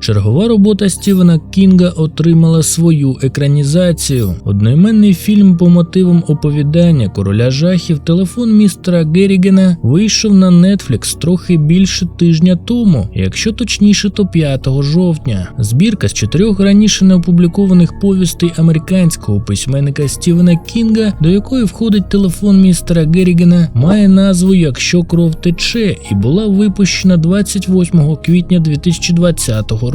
Чергова робота Стівена Кінга отримала свою екранізацію. Одноіменний фільм по мотивам оповідання короля жахів телефон містера Геррігена вийшов на Netflix трохи більше тижня тому, якщо точніше, то 5 жовтня. Збірка з чотирьох раніше не опублікованих повістей американського письменника Стівена Кінга, до якої входить телефон містера Геррігена, має назву Якщо кров тече і була випущена 28 квітня 2020 року.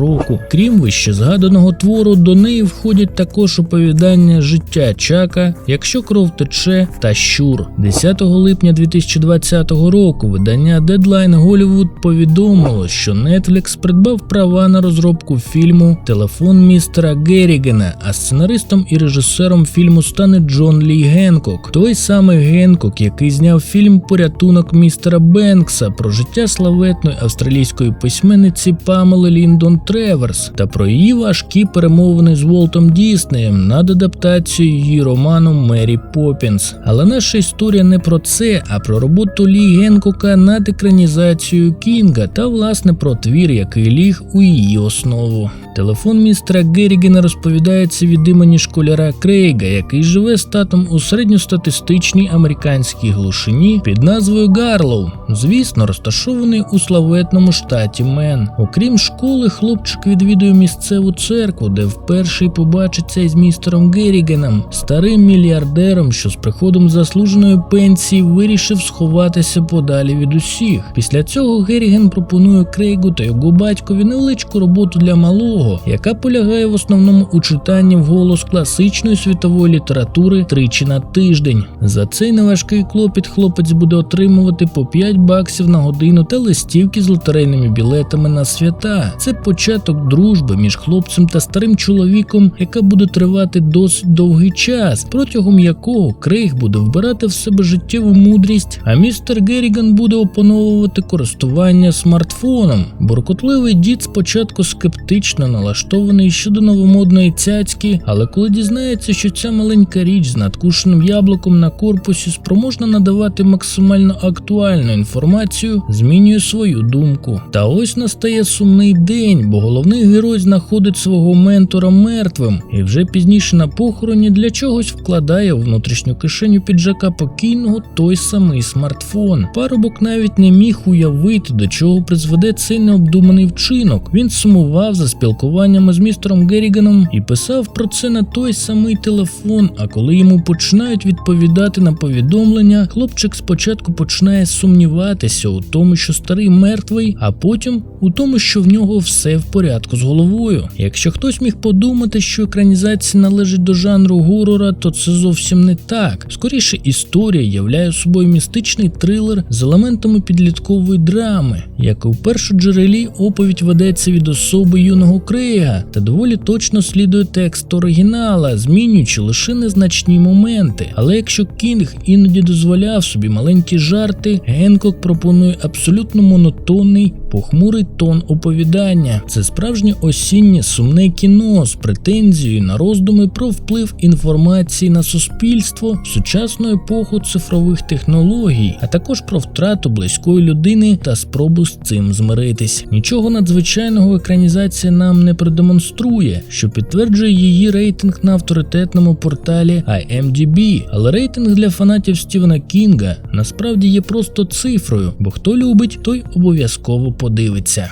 Крім вище згаданого твору, до неї входять також оповідання життя Чака, Якщо кров тече та Щур. 10 липня 2020 року видання Deadline Hollywood повідомило, що Netflix придбав права на розробку фільму Телефон містера Геррігена, а сценаристом і режисером фільму стане Джон Лі Генкок, той самий Генкок, який зняв фільм Порятунок містера Бенкса про життя славетної австралійської письменниці Памели Ліндон Треверс та про її важкі перемовини з Волтом Діснеєм над адаптацією її роману Мері Поппінс. Але наша історія не про це, а про роботу Лі Генкока над екранізацією Кінга та власне про твір, який ліг у її основу. Телефон містера Геррігена розповідається від імені школяра Крейга, який живе з татом у середньостатистичній американській глушині під назвою Гарлоу, звісно, розташований у славетному штаті Мен. Окрім школи, хлопчик відвідує місцеву церкву, де вперше побачиться із містером Геррігеном, старим мільярдером, що з приходом заслуженої пенсії вирішив сховатися подалі від усіх. Після цього Герріген пропонує Крейгу та його батькові невеличку роботу для малого, яка полягає в основному у читанні вголос класичної світової літератури тричі на тиждень. За цей неважкий клопіт хлопець буде отримувати по 5 баксів на годину та листівки з лотерейними білетами на свята. Це початок дружби між хлопцем та старим чоловіком, яка буде тривати досить довгий час, протягом якого Крейг буде вбирати в себе життєву мудрість, а містер Герріган буде опановувати користування смартфоном. Буркотливий дід спочатку скептично налаштований щодо новомодної цяцьки, але коли дізнається, що ця маленька річ з надкушеним яблуком на корпусі спроможна надавати максимально актуальну інформацію, змінює свою думку. Та ось настає сумний день, бо головний герой знаходить свого ментора мертвим і вже пізніше на похороні для чогось вкладає у внутрішню кишеню піджака покійного той самий смартфон. Парубок навіть не міг уявити, до чого призведе цей необдуманий вчинок. Він сумував за спілкуваннями з містером Герріганом і писав про це на той самий телефон. А коли йому починають відповідати на повідомлення, хлопчик спочатку починає сумніватися у тому, що старий мертвий, а потім у тому, що в нього все в порядку з головою. Якщо хтось міг подумати, що екранізація належить до жанру горора, то це зовсім не так. Скоріше, історія являє собою містичний трилер з елементами підліткової драми, як і у першоджерелі оповідь ведеться від особи юного Крейга та доволі точно слідує текст оригінала, змінюючи лише незначні моменти. Але якщо Кінг іноді дозволяв собі маленькі жарти, Генкок пропонує абсолютно монотонний, похмурий тон оповідання. Це справжнє осіннє сумне кіно з претензією на роздуми про вплив інформації на суспільство сучасну епоху цифрових технологій, а також про втрату близької людини та спробу з цим змиритись. Нічого надзвичайного екранізація нам не продемонструє, що підтверджує її рейтинг на авторитетному порталі IMDb, але рейтинг для фанатів Стівена Кінга насправді є просто цифрою, бо хто любить, той обов'язково подивиться.